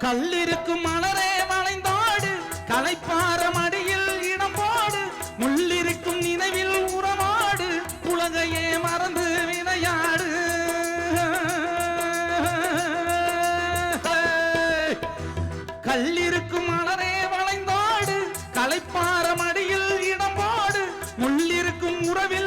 கல்லிருக்கும் மலரே வளைந்தாடு கலைப்பார மடியில் இடம் போடு முள்ளிருக்கும் நினைவில் உறவாடு உலகையே மறந்து விளையாடு கல்லிருக்கும் மலரே வளைந்தாடு கலைப்பார மடியில் இடம் போடு முள்ளிருக்கும் உறவில்